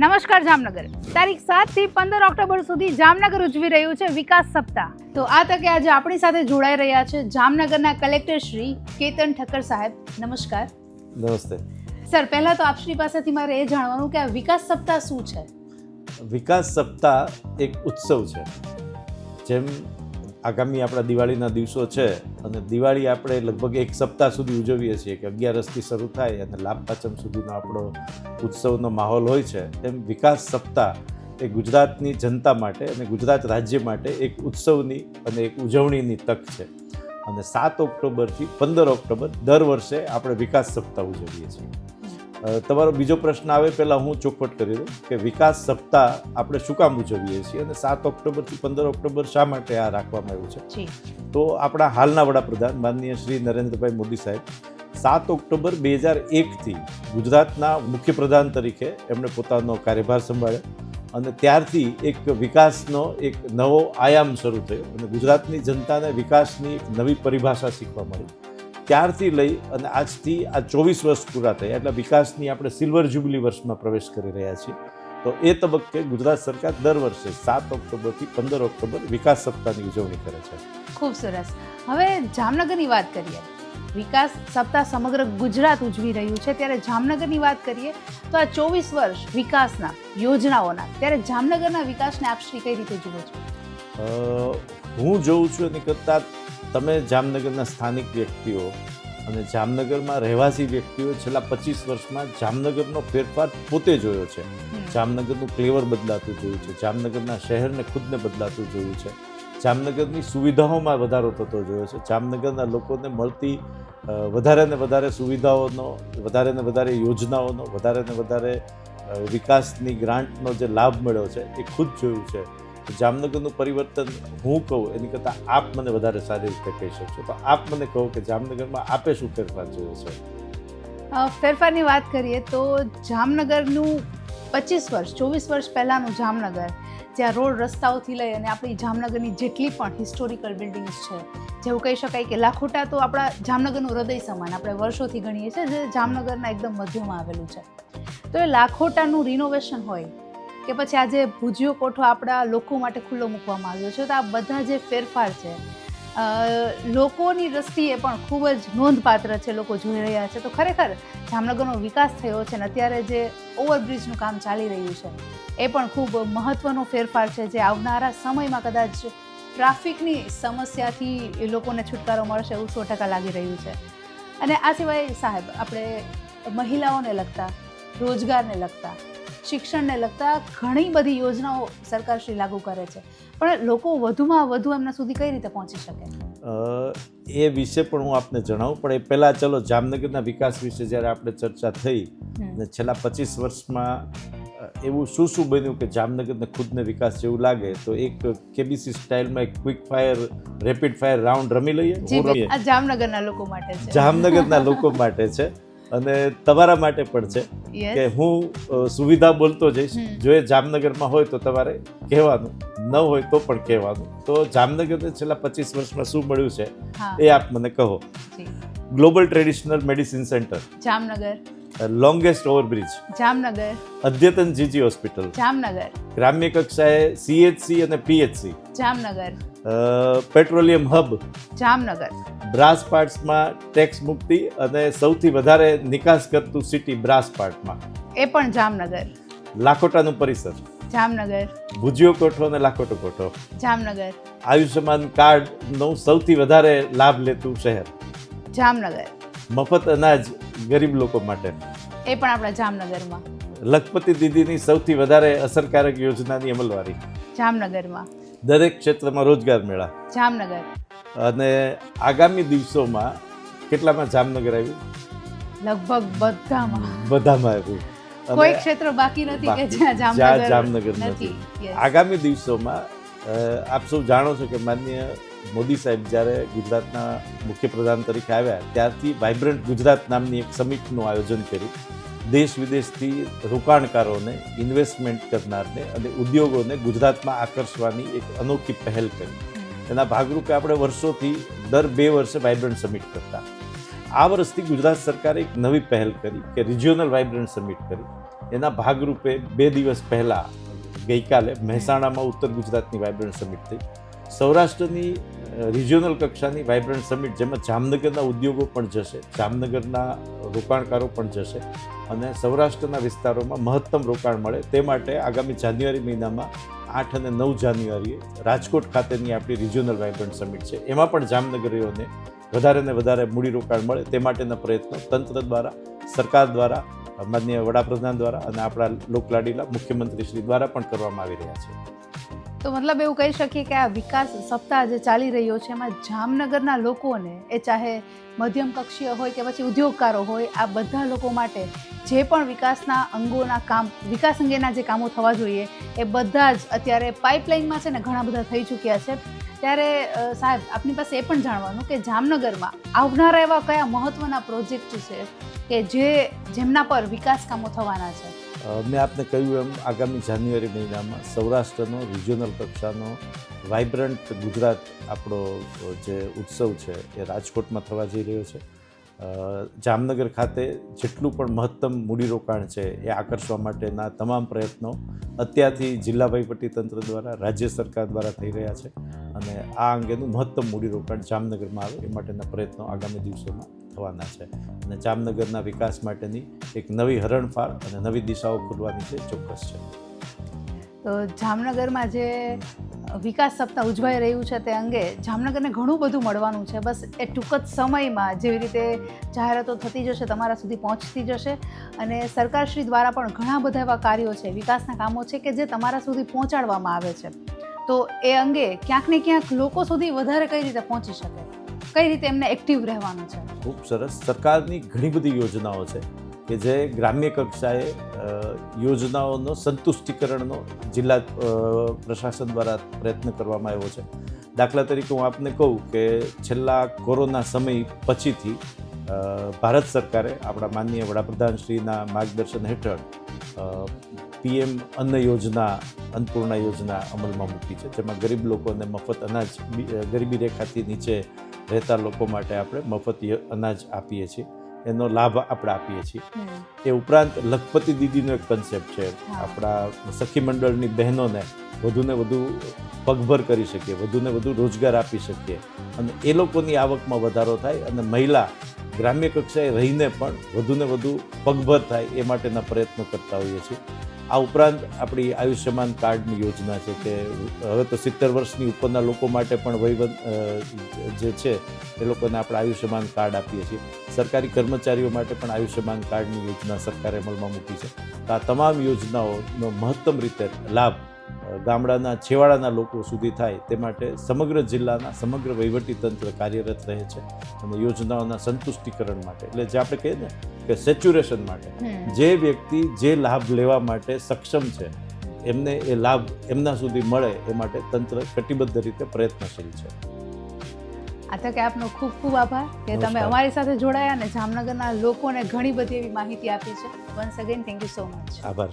નમસ્કાર જામનગર. તારીખ સાતથી પંદર ઓક્ટોબર સુધી જામનગર ઉજવી રહ્યું છે વિકાસ સપ્તાહ. તો આ તકે આજે આપણી સાથે જોડાઈ રહ્યા છે જામનગરના કલેક્ટર શ્રી કેતન ઠક્કર સાહેબ. નમસ્કાર. નમસ્તે. સર પહેલા તો આપશ્રી પાસેથી મારે એ જાણવાનું કે આ વિકાસ સપ્તાહ શું છે? વિકાસ સપ્તાહ એક ઉત્સવ છે. જેમ આગામી આપણા દિવાળીના દિવસો છે અને દિવાળી આપણે લગભગ એક સપ્તાહ સુધી ઉજવીએ છીએ કે અગિયારસથી શરૂ થાય અને લાભ પાંચમ સુધીનો આપણો ઉત્સવનો માહોલ હોય છે, તેમ વિકાસ સપ્તાહ એ ગુજરાતની જનતા માટે અને ગુજરાત રાજ્ય માટે એક ઉત્સવની અને એક ઉજવણીની તક છે. અને સાત ઓક્ટોબરથી પંદર ઓક્ટોબર દર વર્ષે આપણે વિકાસ સપ્તાહ ઉજવીએ છીએ. તમારો બીજો પ્રશ્ન આવે પહેલાં હું ચોખવટ કરી દઉં કે વિકાસ સપ્તાહ આપણે શું કામ ઉજવીએ છીએ અને સાત ઓક્ટોબરથી પંદર ઓક્ટોબર શા માટે આ રાખવામાં આવ્યું છે? તો આપણા હાલના વડાપ્રધાન માનનીય શ્રી નરેન્દ્રભાઈ મોદી સાહેબ સાત ઓક્ટોબર બે હજાર એકથી ગુજરાતના મુખ્યપ્રધાન તરીકે એમણે પોતાનો કાર્યભાર સંભાળ્યો અને ત્યારથી એક વિકાસનો એક નવો આયામ શરૂ થયો અને ગુજરાતની જનતાને વિકાસની એક નવી પરિભાષા શીખવા મળી. ત્યારથી લઈ અને આજથી આ ચોવીસ વર્ષ પૂરા થયા એટલે વિકાસની આપણે સિલ્વર જ્યુબિલી વર્ષમાં પ્રવેશ કરી રહ્યા છીએ. તો એ તબક્કે ગુજરાત સરકાર દર વર્ષે સાત ઓક્ટોબરથી પંદર ઓક્ટોબર વિકાસ સપ્તાહની ઉજવણી કરે છે. ખૂબ સરસ. હવે જામનગરની વાત કરીએ. વિકાસ સપ્તાહ સમગ્ર ગુજરાત ઉજવી રહ્યું છે. ત્યારે જામનગરની વાત કરીએ તો આ ચોવીસ વર્ષ વિકાસના યોજનાઓના ત્યારે જામનગરના વિકાસને આપ શ્રી કઈ રીતે જુઓ છો? હું જોઉં છું એની કરતાં તમે જામનગરના સ્થાનિક વ્યક્તિઓ અને જામનગરમાં રહેવાસી વ્યક્તિઓ છેલ્લા પચીસ વર્ષમાં જામનગરનો ફેરફાર પોતે જોયો છે. જામનગરનું ફ્લેવર બદલાતું જોયું છે. જામનગરના શહેરને ખુદને બદલાતું જોયું છે. જામનગરની સુવિધાઓમાં વધારો થતો જોયો છે. જામનગરના લોકોને મળતી વધારે ને વધારે સુવિધાઓનો વધારે ને વધારે યોજનાઓનો વધારે ને વધારે વિકાસની ગ્રાન્ટનો જે લાભ મળ્યો છે એ ખુદ જોયું છે. જામનગરનું પરિવર્તન હું કહું, એની કરતાં આપ મને વધારે સારી રીતે કહી શકશો. તો આપ મને કહો કે જામનગરમાં આપે શું ફેરફાર જોયો છે? ફેરફારની વાત કરીએ તો જામનગરનું પચીસ વર્ષ, ચોવીસ વર્ષ પહેલાંનું જામનગર, જ્યાં રોડ રસ્તાઓથી લઈ અને આપણી જામનગરની જેટલી પણ હિસ્ટોરિકલ બિલ્ડિંગ્સ છે, જેવું કહી શકાય કે લાખોટા તો આપણા જામનગરનું હૃદય સમાન, આપણે વર્ષોથી ગણીએ છીએ, જે જામનગરના એકદમ મધ્યમાં આવેલું છે. તો એ લાખોટાનું રિનોવેશન હોય કે પછી આજે ભુજિયો કોઠો આપણા લોકો માટે ખુલ્લો મૂકવામાં આવ્યો છે, તો આ બધા જે ફેરફાર છે લોકોની દ્રષ્ટિએ પણ ખૂબ જ નોંધપાત્ર છે, લોકો જોઈ રહ્યા છે. તો ખરેખર જામનગરનો વિકાસ થયો છે ને અત્યારે જે ઓવરબ્રિજનું કામ ચાલી રહ્યું છે, એ પણ ખૂબ મહત્ત્વનો ફેરફાર છે જે આવનારા સમયમાં કદાચ ટ્રાફિકની સમસ્યાથી એ લોકોને છુટકારો મળશે એવું સો ટકા લાગી રહ્યું છે. અને આ સિવાય સાહેબ, આપણે મહિલાઓને લગતા, રોજગારને લગતા શિક્ષણને લગતા ઘણી બધી યોજનાઓ સરકારશ્રી લાગુ કરે છે. પણ લોકો વધુમાં વધુ એમના સુધી કઈ રીતે પહોંચી શકે? એ વિશે પણ હું આપને જણાવું. પણ એ પહેલાં ચલો જામનગરના વિકાસ વિશે જ્યારે આપણે ચર્ચા થઈ અને છેલ્લા પચીસ વર્ષમાં એવું શું શું બન્યું કે જામનગરને ખુદને વિકાસ જેવું લાગે તો એક કેબીસી સ્ટાઇલમાં એક quick fire rapid fire round રમી લઈએ? જામનગરના લોકો માટે છે. જામનગરના લોકો માટે છે. અને તમારા માટે પણ છે. કે હું સુવિધા બોલતો જઈશ. જો એ જામનગરમાં હોય તો તમારે કહેવાનું. ન હોય તો પણ કહેવાનું. તો જામનગરને છેલ્લા પચીસ વર્ષમાં શું મળ્યું છે એ આપ મને કહો. Global traditional medicine centre Jamnagar. Longest overbridge Jamnagar. અદ્યતન જીજી હોસ્પિટલ જામનગર. ગ્રામ્ય કક્ષાએ સીએચસી અને PHC Jamnagar. Petroleum hub Jamnagar. Brass પાર્ટ્સમાં tax મુક્તિ અને સૌથી વધારે નિકાસ કરતું સિટી બ્રાસ પાર્ટમાં એ પણ જામનગર. લાખોટાનું પરિસર. જામનગર. ભુજિયો કોઠો અને લાખોટો કોઠો. જામનગર. આયુષ્યમાન કાર્ડનું સૌથી વધારે લાભ લેતું શહેર. જામનગર. મફત અનાજ ગરીબ લોકો માટે. એ પણ આપણા જામનગરમાં. લખપતિ દીદીની સૌથી વધારે અસરકારક યોજનાની અમલવારી. જામનગરમાં. દરેક ક્ષેત્રમાં રોજગાર મેળા. જામનગર. અને આગામી દિવસોમાં કેટલામાં જામનગર આવ્યું લગભગ બધામાં. બધામાં આવ્યું કોઈ ક્ષેત્ર બાકી નથી કે જ્યાં જામનગર નથી. આગામી દિવસોમાં આપ સૌ જાણો છો કે માન્ય મોદી સાહેબ જ્યારે ગુજરાતના મુખ્યપ્રધાન તરીકે આવ્યા ત્યારથી વાઇબ્રન્ટ ગુજરાત નામની એક સમિટનું આયોજન કર્યું. દેશ વિદેશથી રોકાણકારોને ઇન્વેસ્ટમેન્ટ કરનારને અને ઉદ્યોગોને ગુજરાતમાં આકર્ષવાની એક અનોખી પહેલ કરી. એના ભાગરૂપે આપણે વર્ષોથી દર બે વર્ષે વાઇબ્રન્ટ સમિટ કરતા. આ વર્ષથી ગુજરાત સરકારે એક નવી પહેલ કરી કે રિજિયોનલ વાઇબ્રન્ટ સમિટ કરી. એના ભાગરૂપે બે દિવસ પહેલાં ગઈકાલે મહેસાણામાં ઉત્તર ગુજરાતની વાઇબ્રન્ટ સમિટ થઈ. સૌરાષ્ટ્રની રિજિયોનલ કક્ષાની વાઇબ્રન્ટ સમિટ જેમાં જામનગરના ઉદ્યોગો પણ જશે, જામનગરના રોકાણકારો પણ જશે અને સૌરાષ્ટ્રના વિસ્તારોમાં મહત્તમ રોકાણ મળે તે માટે આગામી જાન્યુઆરી મહિનામાં આઠ અને નવ જાન્યુઆરીએ રાજકોટ ખાતેની આપણી રિજિયોનલ વાઇબ્રન્ટ સમિટ છે. એમાં પણ જામનગરીઓને વધારે ને વધારે મૂડીરોકાણ મળે તે માટેના પ્રયત્નો તંત્ર દ્વારા, સરકાર દ્વારા, માનનીય વડાપ્રધાન દ્વારા અને આપણા લોકલાડીલા મુખ્યમંત્રી શ્રી દ્વારા પણ કરવામાં આવી રહ્યા છે. તો મતલબ એવું કહી શકીએ કે આ વિકાસ સપ્તાહ જે ચાલી રહ્યો છે, એમાં જામનગરના લોકોને, એ ચાહે મધ્યમ કક્ષીય હોય કે પછી ઉદ્યોગકારો હોય, આ બધા લોકો માટે જે પણ વિકાસના અંગોના કામ, વિકાસ અંગેના જે કામો થવા જોઈએ, એ બધા જ અત્યારે પાઇપલાઇનમાં છે ને ઘણા બધા થઈ ચૂક્યા છે. ત્યારે સાહેબ, આપની પાસે એ પણ જાણવાનું કે જામનગરમાં આવનારા એવા કયા મહત્ત્વના પ્રોજેક્ટ છે કે જે, જેમના પર વિકાસ કામો થવાના છે? મેં આપને કહ્યું એમ, આગામી જાન્યુઆરી મહિનામાં સૌરાષ્ટ્રનો રિજિયોનલ કક્ષાનો વાઇબ્રન્ટ ગુજરાત આપણો જે ઉત્સવ છે એ રાજકોટમાં થવા જઈ રહ્યો છે. જામનગર ખાતે જેટલું પણ મહત્તમ મૂડીરોકાણ છે એ આકર્ષવા માટેના તમામ પ્રયત્નો અત્યારથી જિલ્લા તંત્ર દ્વારા, રાજ્ય સરકાર દ્વારા થઈ રહ્યા છે. અને આ અંગેનું મહત્તમ મૂડીરોકાણ જામનગરમાં આવે એ માટેના પ્રયત્નો આગામી દિવસોમાં થવાના છે. અને જામનગરના વિકાસ માટેની એક નવી હરણફાળ અને નવી દિશાઓ ખુલવાની છે ચોક્કસ છે. તો જામનગરમાં જે વિકાસ સપ્તાહ ઉજવાઈ રહ્યું છે તે અંગે જામનગરને ઘણું બધું મળવાનું છે. બસ એ ટૂંક જ સમયમાં જેવી રીતે જાહેરાતો થતી જશે, તમારા સુધી પહોંચતી જશે. અને સરકારશ્રી દ્વારા પણ ઘણા બધા એવા કાર્યો છે, વિકાસના કામો છે કે જે તમારા સુધી પહોંચાડવામાં આવે છે. તો એ અંગે ક્યાંક ને ક્યાંક લોકો સુધી વધારે કઈ રીતે પહોંચી શકે? કઈ રીતે એમને એક્ટિવ રહેવાનું છે? ખૂબ સરસ. સરકારની ઘણી બધી યોજનાઓ છે કે જે ગ્રામ્ય કક્ષાએ યોજનાઓનો સંતુષ્ટિકરણનો જિલ્લા પ્રશાસન દ્વારા પ્રયત્ન કરવામાં આવ્યો છે. દાખલા તરીકે હું આપને કહું કે છેલ્લા કોરોના સમય પછીથી ભારત સરકારે આપણા માનનીય વડાપ્રધાનશ્રીના માર્ગદર્શન હેઠળ પીએમ અન્ન યોજના, અન્નપૂર્ણા યોજના અમલમાં મૂકી છે. જેમાં ગરીબ લોકોને મફત અનાજ ગરીબી રેખાથી નીચે રહેતા લોકો માટે આપણે મફત અનાજ આપીએ છીએ. એનો લાભ આપણે આપીએ છીએ. એ ઉપરાંત લખપતિ દીદીનો એક કન્સેપ્ટ છે. આપણા સખી મંડળની બહેનોને વધુને વધુ પગભર કરી શકીએ વધુને વધુ રોજગાર આપી શકીએ. અને એ લોકોની આવકમાં વધારો થાય અને મહિલા ગ્રામ્ય કક્ષાએ રહીને પણ વધુને વધુ પગભર થાય એ માટેના પ્રયત્નો કરતા હોઈએ છીએ. આ ઉપરાંત આપણી આયુષ્યમાન કાર્ડની યોજના છે કે હવે તો સિત્તેર વર્ષની ઉપરના લોકો માટે પણ વહીવટ જે છે, એ લોકોને આપણે આયુષ્યમાન કાર્ડ આપીએ છીએ. સરકારી કર્મચારીઓ માટે પણ આયુષ્યમાન કાર્ડની યોજના સરકારે અમલમાં મૂકી છે. તો આ તમામ યોજનાઓનો મહત્તમ રીતે લાભ ગામડાના છેવાડાના લોકો સુધી થાય તે માટે સમગ્ર જિલ્લાના સમગ્ર વહીવટીતંત્ર કાર્યરત રહે છે અને યોજનાઓના સંતુષ્ટિકરણ માટે. એટલે જે આપણે કહીએ ને કે સેચ્યુરેશન માટે. જે વ્યક્તિ જે લાભ લેવા માટે સક્ષમ છે એમને એ લાભ એમના સુધી મળે એ માટે તંત્ર કટિબદ્ધ રીતે પ્રયત્નશીલ છે. આ તકે આપનો ખૂબ ખૂબ આભાર કે તમે અમારી સાથે જોડાયા અને જામનગરના લોકોને ઘણી બધી એવી માહિતી આપી છે. Once again thank you so much આભાર.